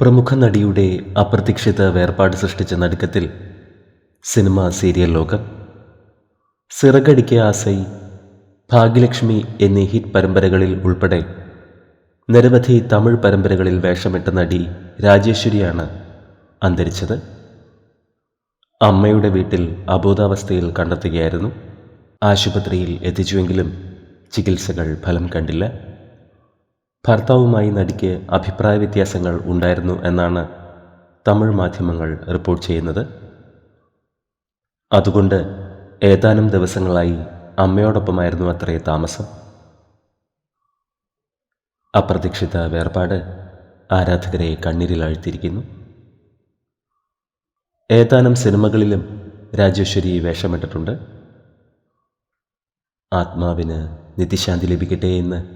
പ്രമുഖ നടിയുടെ അപ്രതീക്ഷിത വേർപാട് സൃഷ്ടിച്ച നടുക്കത്തിൽ സിനിമ സീരിയൽ ലോകം. സിറകടിക്ക ആസൈ ഭാഗ്യലക്ഷ്മി എന്നീ ഹിറ്റ് പരമ്പരകളിൽ ഉൾപ്പെടെ നിരവധി തമിഴ് പരമ്പരകളിൽ വേഷമിട്ട നടി രാജേശ്വരിയാണ് അന്തരിച്ചത്. അമ്മയുടെ വീട്ടിൽ അബോധാവസ്ഥയിൽ കണ്ടെത്തുകയായിരുന്നു. ആശുപത്രിയിൽ എത്തിച്ചുവെങ്കിലും ചികിത്സകൾ ഫലം കണ്ടില്ല. ഭർത്താവുമായി നടിക്ക് അഭിപ്രായ വ്യത്യാസങ്ങൾ ഉണ്ടായിരുന്നു എന്നാണ് തമിഴ് മാധ്യമങ്ങൾ റിപ്പോർട്ട് ചെയ്യുന്നത്. അതുകൊണ്ട് ഏതാനും ദിവസങ്ങളായി അമ്മയോടൊപ്പമായിരുന്നു അത്രേ താമസം. അപ്രതീക്ഷിത വേർപാട് ആരാധകരെ കണ്ണീരിലാഴ്ത്തിയിരിക്കുന്നു ഏതാനും സിനിമകളിലും രാജേശ്വരി വേഷമിട്ടിട്ടുണ്ട്. ആത്മാവിന് നിത്യശാന്തി ലഭിക്കട്ടെ എന്ന്